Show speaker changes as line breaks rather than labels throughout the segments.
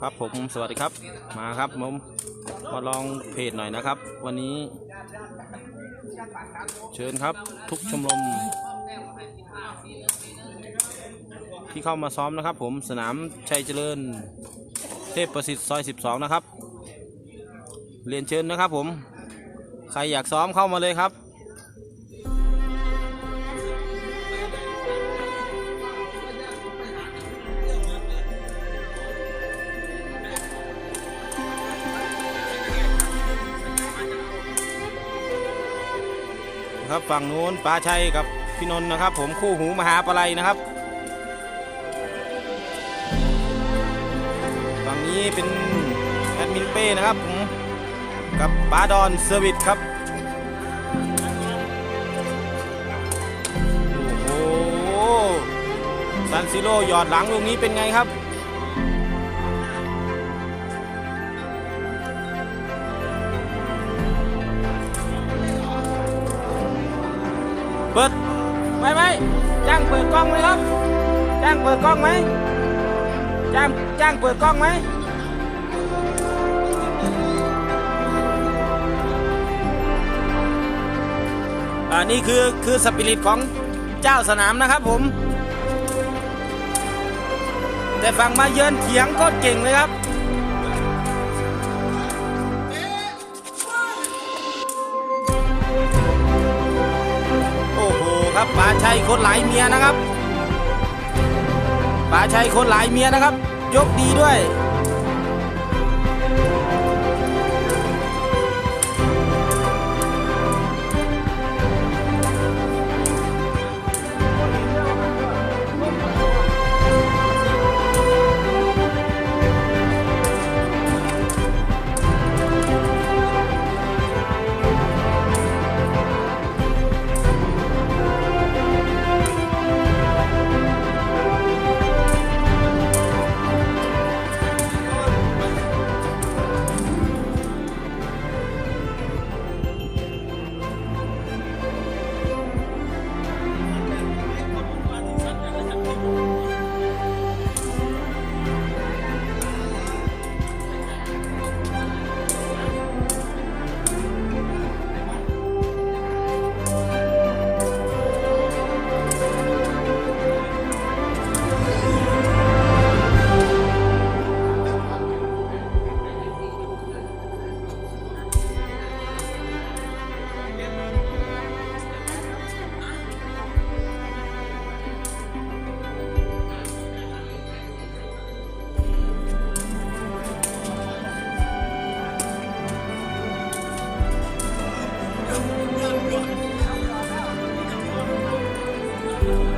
ครับผมสวัสดีครับมาครับผมมาลองเพจหน่อยนะครับ วันนี้ เชิญครับทุกชมรมที่เข้ามาซ้อมนะครับ ผมสนามชัยเจริญ เทพประสิทธิ์ซอย 12 นะครับ เรียนเชิญนะครับผม ใครอยากซ้อมเข้ามาเลยครับ ครับ ฝั่งนู้นปลาชัยกับพี่นนท์นะครับ ผมคู่หูมหาปลัยนะครับ ฝั่งนี้เป็นแอดมินเป้นะครับผมกับปาดอนเซอร์วิสครับโอ้โหซันซิโร่หยอดหลังลูกนี้เป็นไงครับ เปิดไม่ไม่จ้างเปิดกล้องไหมครับ จ้างเปิดกล้องไหมจ้างจ้างเปิดกล้องไหมอ่านี่คือคือสปิริตของเจ้าสนามนะครับผม แต่ฝั่งมาเยือนเถียงก็เก่งเลยครับ คนหลายเมียนะครับป่าชัยคนหลายเมียนะครับ ยกดีด้วย ไ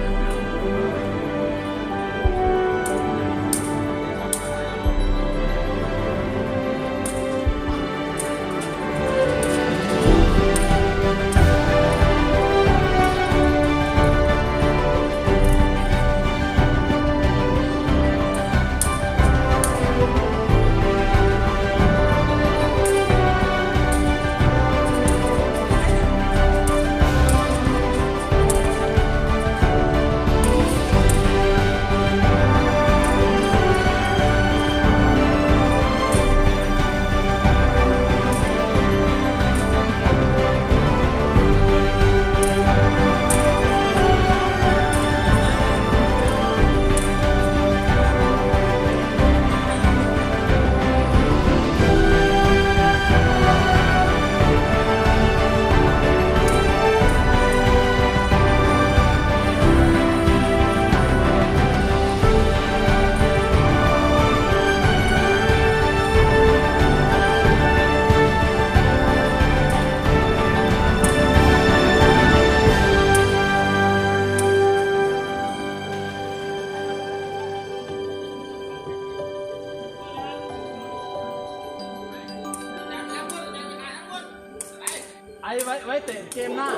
ไว้ไว้เตะเกมหน้า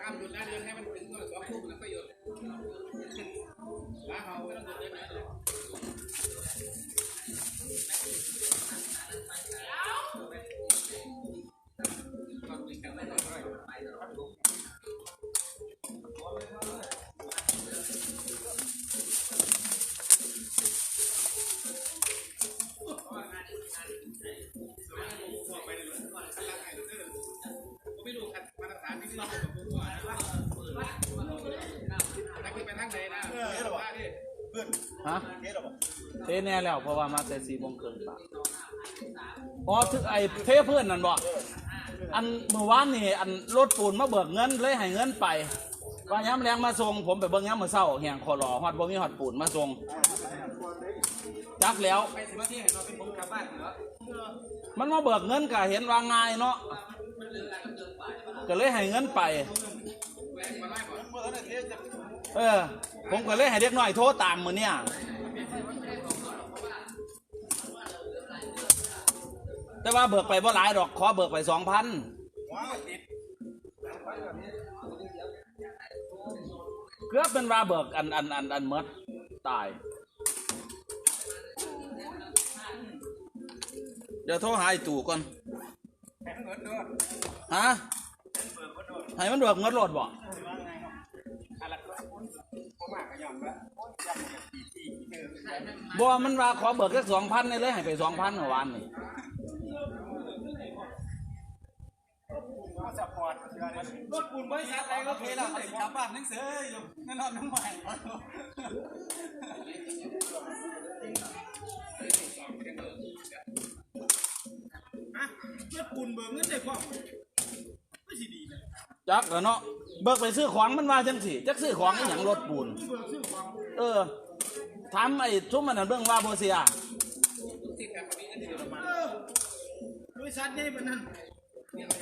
ห้ามหยุดนะเดินให้มันถึงก่อนสองทุ่มแล้วก็หยุดล้าเขาไม่ต้องหยุดเลยนะ
เทแน่แล้วเพราะว่ามาแต่สี่โมงครึ่งปะอ๋อถึงไอ้เทเพื่อนนั่นบอกอันเมื่อวานนี่อันรถปูนมาเบิกเงินเลยให้เงินไปว่าย้ำแรงมาส่งผมไปเบิ่งย้ำมือเศร้าแหงคอรอฮอดบ่มีฮอดปูนมาส่งจักแล้ว
มัน
มันมาเบิกเงินก็เห็นว่าง่ายเนาะก็เลยให้เงินไปเออผมก็เลยให้เด็กน้อยโทรตามมือเนี่ย แต่ว่าเบิกไปบ่หลายดอกขอเบิกไปสองพันเกือบเป็นว่าเบิกอันอันอันอันเมดตาย เดี๋ยวโทรหาไอ้ตู่ก่อนฮะให้มันเบิกเงินรถบ่บ่มันว่าขอเบิกแค่สองพันเลยให้ไปสองพันเมื่อวานนี่
รถปูนบริษัทอะไรก็เคแล้วกลับบ้านนังเสืออยู่นั่นนอนน้ำใหม่รถปูนเบิกเงินได้พร้อมไม่สิดีนะ
จักแล้วเนาะเบิกไปซื้อของมันว่าจังสิจักซื้อของอหย่างรถปูน
เบิกซื้อของ
เออถามไอ้ทุ่มมันนั่นเบิ่งว่าโบเสีย
เออบริษัทให ญ่านน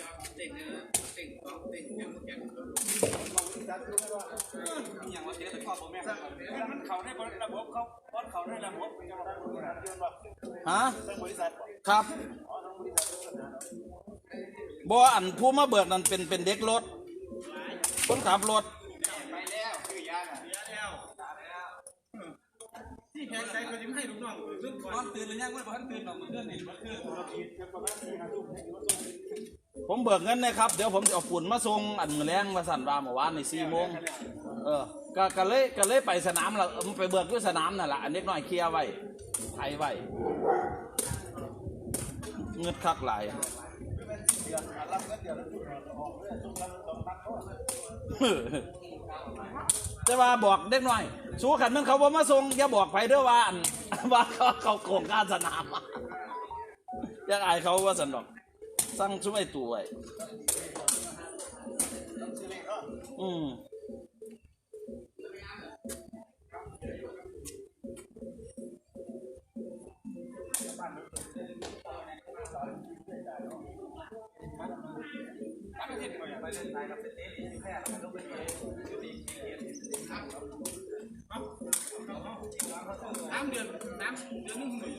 ั้น
มันเขาในระบบเขาบอสเขาในระบบเป็นกรรมการบริหารเดือนว่า
ฮะ
บริษัท
ครับบ่อันผู้มาเบิกนั่นเป็นเป็นเด็กรถคนขับรถ
ที่แพงใจก็จะไม่ให้ลูกน้องเรื่องก่อนตื่นหรือยังไม่พอตื่นหรอกมันเรื่องนี้มันคือ
ผมเบิกเงินนะครับ เดี๋ยวผมจะเอาฝุ่นมาส่งอันมือแรงมาสั่นวาเมื่อวานในสี่โมงเออก็ก็เลยก็เลยไปสนามละไปเบิกด้วยสนามนั่นแหละอันเล็กน้อยเคลียร์ไว้ไทยไว้เงินคักหลายแต่ว่าบอกเด็กน้อย สู้ขันมันเขาบ่มาส่งอย่าบอกไผเด้อว่าอันว่าเขาเขาโกงการสนามอยากอายเขาว่าสนดอก สั่งช่วยตัวไว้อืม
น้ำเดือนน้ำเดือนนึงหมื่น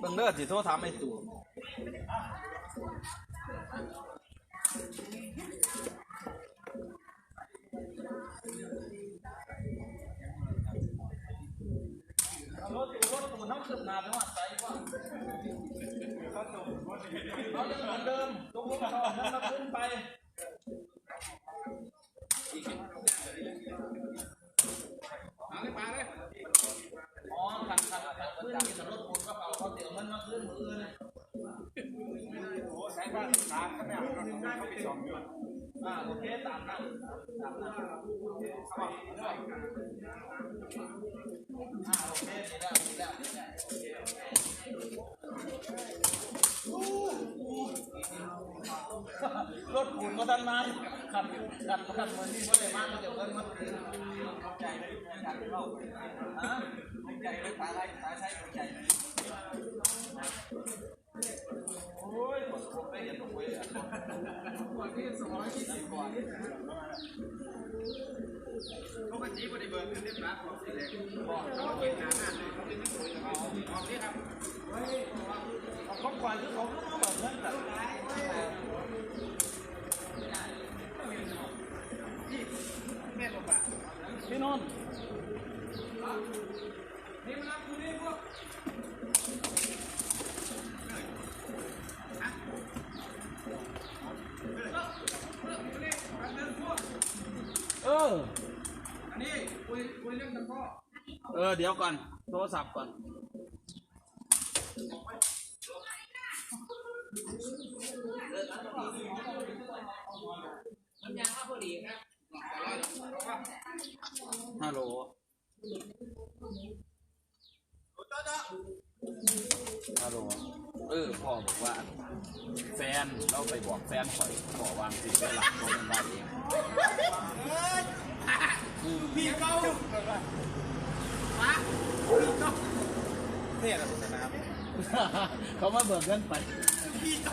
เบิ่งเด้อสิโทรถามไอ้ตู่รถตู่รถตู่น้ำขึ้นนาไปว่าใจว่า เราจะเหมือนเดิมตรงรถต่อนั้นเราขึ้นไป
เอาเลยมาเลย
อ๋อขันขันขันเพื่อนที่รถปูนกระเป๋าเขาเดี๋ยวมันมาขึ้นมืออื่น
โอ้ใช้บ้านตาม เขาไม่เอาเขาไปสองเดือน
อ่าโอเคตามนั้นตามนั้นอ่าโอเคดีแล้วดีแล้วดีแล้วรถปูนก็ทันมาขันขันขันเหมือนที่เขาได้มากเขาจะเพิ่นมาคืนใจเลยอยากเข้าฮะใจเลยตาไรตาใช้ใจโอ้ย เห็นตรงเว้ย
ปกติบริเบิร์นเรียบร้อยของสิแรงบอกเขาเก็บงานหน้าเลยเขาเป็นนักมวยแต่เขาออกนี่ครับ
เดี๋ยวก่อน โทรศัพท์ก่อน ฮัลโหลฮัลโหลเออพ่อบอกว่า แฟนเราไปบอกแฟนข่อยบอกวางสิไปหลักคนมันว่าเอง
พี่เก้า
เนี่ยนะสนาม
เขามาเบิกเงินไป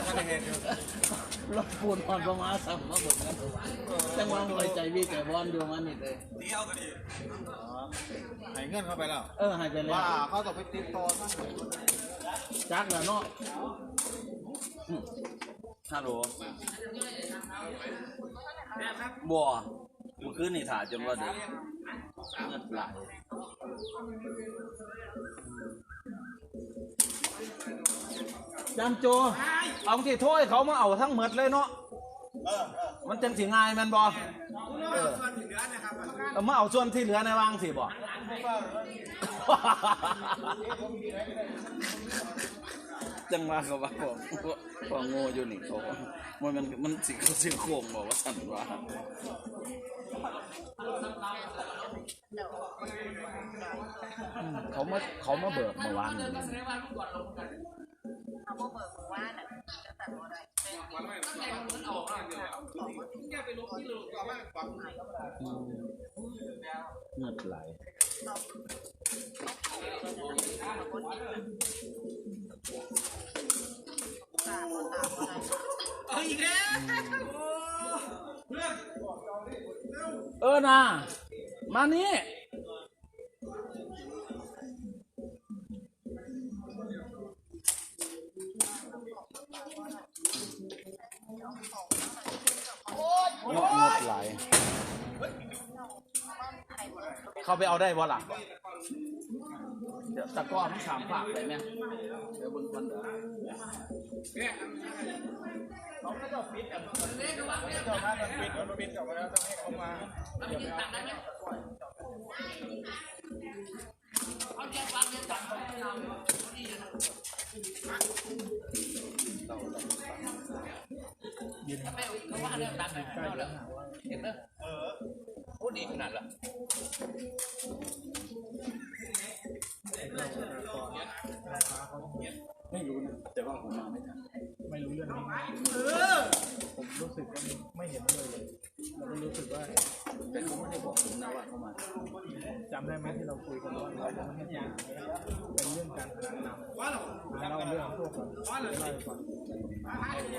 ก็ได้เห็นอยู่
รถปูนอ่อนประมาณสามมาเบิกเงินจังหวะหน่อยใจวีแต่บอลอยู่มันนี่เลย
เดียวก็ดีหายเงินเข้าไปแล้ว
เออหายไปแล้ว
ว่าเขาต้องไปติดต่อซะ
จักแล้วเนาะฮัลโหลบัวเมื่อคืนนี่ถ่ายจนว่าเด็กเงินไหล จานโจ เอาที่โทษให้เขามาเอาทั้งหมดเลยเนาะมันจังสิง่ายแมันบอเออเอามาเอาส่วนที่เหลือในวางสิบอจังว่าเขาว่าผมว่าโง่อยู่นี่เขามันมันมันสิเขาสิโค้งบอกว่าสั่นว่าอืม เขามาเขามาเบิกเมื่อวานนี่
เขาบอกเบิกว่าน่ะจะตัดได้
เงินไหล
ตามบ่ตามบ่ได้
เอาอีกแล้ว
เออนะมานี่ งดงดไหลเขาไปเอาได้บ่หล่ะเดี๋ยวตะกร้อนสามฝากเลยเนี่ยเดี๋ยวเบิ่งคนเด้อ
เจ้ามาต้องปิดต้องปิดกลับมาแล้วต้องให้เขามา
พูดดีขนาดละ ไม่รู้นะแต่ว่าผมมาไม่ทัน
ไม่รู้เรื่องนี้ผมรู้สึกว่าไม่เห็นเลยแล้วก็รู้สึกว่า
แต่เขาไม่ได้บอกผมนะว่าเขามา
จำได้ไหมที่เราคุยกันว่าเราจะไม่ให้ยาเป็นเรื่องการพนันนำมาเล่าเรื่องพวกก่อนเล่าให้ฟัง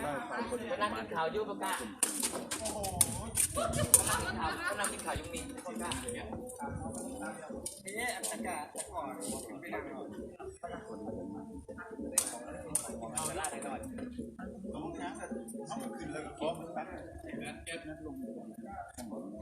เล่าให้ฟังคน
กำลังกินข่าวยุปะกะกำลังกินข่าวกำลังกินข่าวอยุมีปะกะ
นี่อันตรายแต่ก่อนไม่ดังหรอก
เอาเวลาไหนหน่อย
มีใครบ้าง
โอ้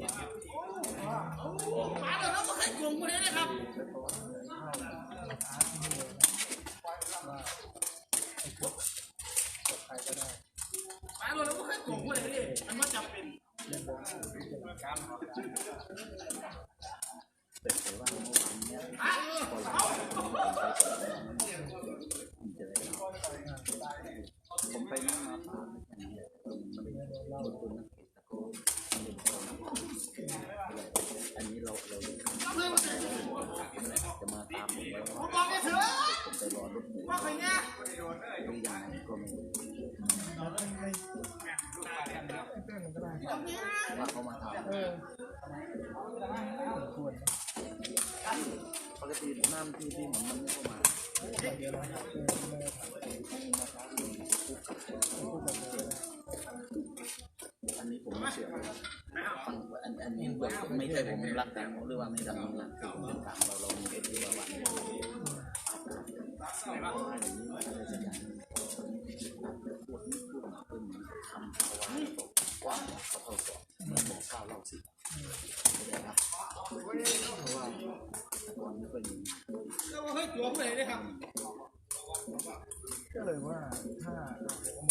มา
แล้วเราก็เคยกลุ่มคนนี้นะครับมาแล้วเราก็เคยกลุ่มคนนี้มันว่าจำเป็น
แต่แต่ว่า
เว่า
เขามาทำ
เออควร
ปกติน้ำที่ที่ผมมันไม่เข้ามา
เดี๋ยวเราเออไม่ได้ทำ
อันนี้ผมไม่เชื่อฟังอันอันนี้ไม่ใช่ผมรักแต่หรือว่าไม่ดังนะคือผมเป็นกลางเราเรามีเอฟซีว่าวันนี้อะไรสักอย่างพูดพูดมาเพิ่มทำเอาไว้ กว่าเพิ่มกว่ามันบอกข้าวเราสิก็เลยว่า
ถ้าผมม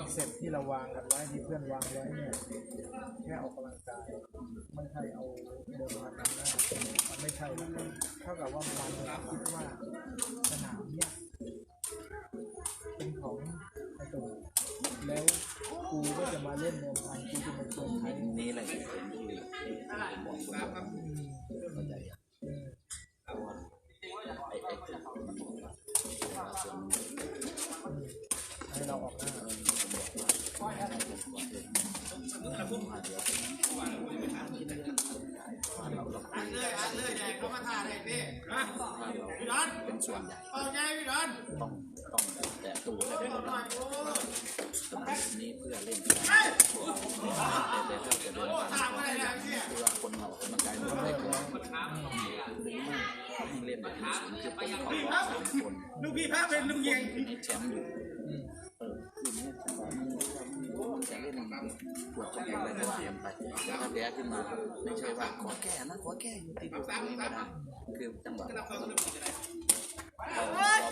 อง
เส
ร็จที่เราวางกันไว้ที่เพื่อนวางไว้เนี่ยแค่ออกกำลังกายไม่ใช่เอาเดินมาทำได้มันไม่ใช่เท่ากับว่ามันคิดว่าสนามเนี่ย เป็นของไอ้ตัแล้วกูก็จะมาเล่นเดิมพันกูจะมาชวนใคร
นี่แหละเป็นที่บอกคนเดียวเข้าใจอะเพราะว่าไอ้ไอ้ที่มันบอกว่เราส่วนหนึ่ง
ให้เราออกหน้า
ผมบอกว่าเป็นคนเดียวมาเดี๋ยวเราเราคุย
เลยอะเลยแดงเข้ามาท่าเลยพี่นะ
ถ้าเรา
พี่ดอน
เป็นส่วนใหญ่
เอาไงพี่ดอน
ต้องต้องแต่ตัวให้เป็นระดับสนามนี้เพื่อเล่นกีฬาแต่แต่ถ้าจะเดินทางเพื่อคนเราคนกายมันไม่พอหรือไม่ให้เล่นแบบนี้สูงคือคนเขารอบสามคน
ลูกพี่พาเป็นลุงเยง
ในแชมป์อยู่ จะเล่นปวดจะอะไรก็ว่ากันไปแต่ถ้าแพ้ขึ้นมาไม่ใช่ว่าขอแก้นะขอแก้อยู่ติดอยู่ตรงนี้ไม่ได้คือจังหวะเรา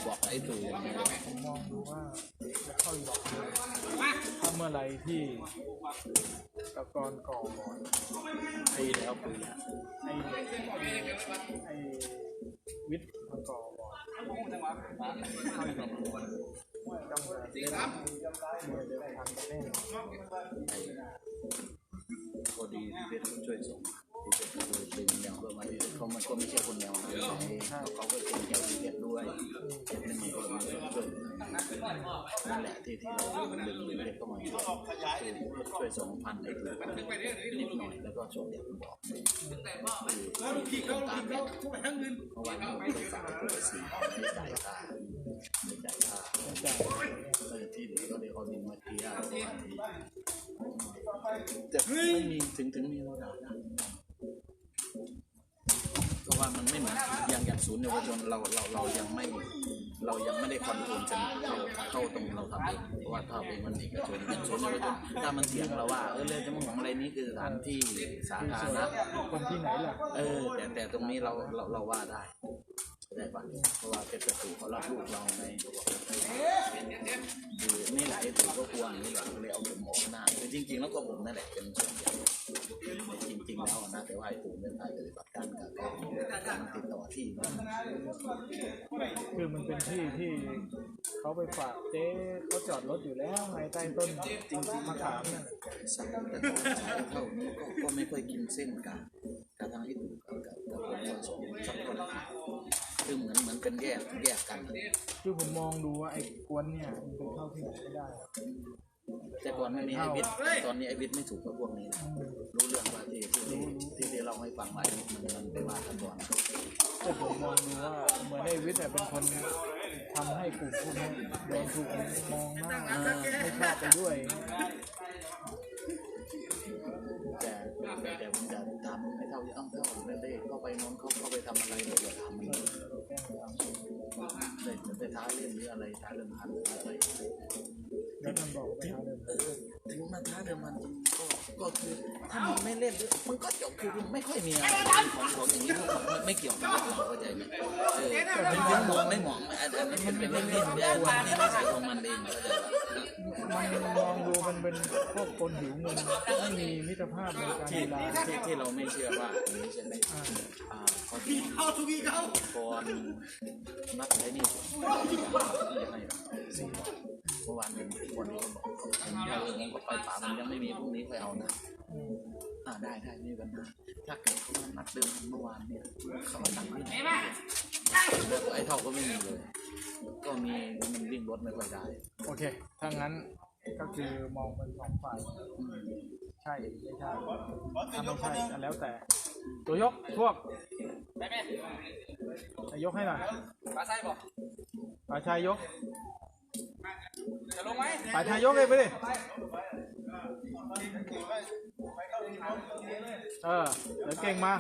บอกไอ้ตู่ย่างนี้
ผมมองดูว่าจะเข้าอีกถ้าเมื่อไรที่ตะกอนก่อบ่อน
ปีแล้วปีแล้ว
ไอ้ไอ้วิทย์มาก่อบ่อนเข้าอีกต้อง เล่นมวยเดิมพันกันแน่
ไอ้พอดีที่เป็นผู้ช่วยส่งที่เป็นผู้ดึงแนวเพื่อมาที่เขามันก็ไม่ใช่คนแนวเขาเขาก็เป็นแนวที่เก็บด้วยเก็นมันก็มีช่วยนั่นแหละที่ที่เราดึงเก็บเข้ามาคือช่วยส่งพันให้ถูกนิดหน่อยแล้วก็ช่วงเด็กมันบอกแล้วลูกพี่เขาลูกพี่เขาทุกทั้งเงินเมื่อวานเราไปฝากตัวสี่ไม่จ่ายค่าไม่จ่ายค่า
แต่
เออที่เหลือก็เดี๋ยวเขา ดึงมาเคลียร์ประมาณนี้แต่ไม่มีถึงถึงมีเราด่าได้เพราะว่ามันไม่เหมือนอย่างอย่างศูนย์เยาวชนเราเราเรายังไม่เรายังไม่ได้คอนโทรลจนเข้าเข้าตรงเราทำเองเพราะว่าถ้าเป็นมันเอกชนอย่างศูนย์เยาวชนถ้ามันเถียงเราว่าเออเรื่องจะมึงของอะไรนี้คือสถานที่สาธารณะ
คนที่ไหนล่ะ
เออแต่แต่ตรงนี้เราเราเราว่าได้ เข้าใจปะเพราะว่าเป็นประตูเขารับลูกเราในเขาบอกคือนี่หละไอ้ตัวก็กลัวอย่างนี้หละก็เลยเอาผมออกหน้าคือจริง ๆ แล้วก็ผมนั่นแหละเป็นส่วนใหญ่จริงๆแล้วนะแต่ว่าไอ้ตูเป็นฝ่ายปฏิบัติการกับการติดต่อที่
คือมันเป็นที่ที่เขาไปฝากเจ๊เขาจอดรถอยู่แล้วไงใต้ต้นจริงมะขามนั่น
สั่งแต่ตอนเช้าเท่านี้ก็ไม่ค่อยกินเส้นกันกับทางไอ้ตูกับกับกับผมสองสักคน คือเหมือนเหมือนเป็นแยกแยกกัน
คือผมมองดูว่าไอ้กวนเนี่ยมันเป็นเข้าที่ไหนไม่ได้
แต่ก่อนไม่มีไอวิทย์ตอนนี้ไอวิทย์ไม่ถูกกับพวกนี้นะรู้เรื่องว่าที่ที่ที่ที่ที่เราให้ฟังไว้มันมันไปว่ากันก่อน
แต่ผมมองดูว่าเหมือนไอ้วิทย์เนี่ยเป็นคนทำให้กลุ่มพวกนี้โดนถูกมองหน้าไม่ชอบไปด้วย
แต่แต่แต่ผมจะทำให้เท่าที่ต้องเท่าไม่ได้เข้าไปโน้นเขาเข้าไปทำอะไรเดี๋ยวจะทำมันได้ได้ ท้าเล่มหรืออะไรท้าเรื่องพันอะไร
แล้วมันบอกว่าเดิน
เออ ถึงมันท้าเรื่องมันก็ก็คือถ้ามันไม่เล่นมันก็จบคือไม่ค่อยมีอะไรของของอย่างนี้มันไม่เกี่ยวกับเราเข้าใจไหมเออมันเป็นมองไม่มองอันนั้นมันเป็นเล่นเล่นเล่นนี่ไม่ใช่ของมันเองมั
นมองดูมันเป็นพวกคนหิวเงินไม่มีมิตรภาพในการ
ที่
เวลา
ที่เราไม่เชื่อว่าใช่ไหมอ่าพอดี
เข้าทุกีเขา
ก่อนนัดไอ้นี่ที่ให้เมื่อวานเป็นวันนี้ก็บอกผมเออผมก็ไปป่ามันยังไม่มีพรุ่งนี้ไปเอานะอ่าได้ได้ไม่มีปัญหาถ้าเกิดเขามานัดเดิมเมื่อวานเนี่ยเขามาตั้งวิ่งแล้วไอ้เท่าก็ไม่มีเลย ก็มีมันวิ่งรถไม่ค่อยได้
โอเค ถ้างั้นก็คือมองเป็นสองฝ่าย ใช่ไม่ใช่ถ้าไม่ใช่ก็แล้วแต่ ตัวยกพวก
ได้ไหม
ยกให้หน่อย
ปลาไส้บอก
ป่าชายยก
จะลงไหม
ป่าชายยกเลยไปดิเออเดี๋ยวเก่งมา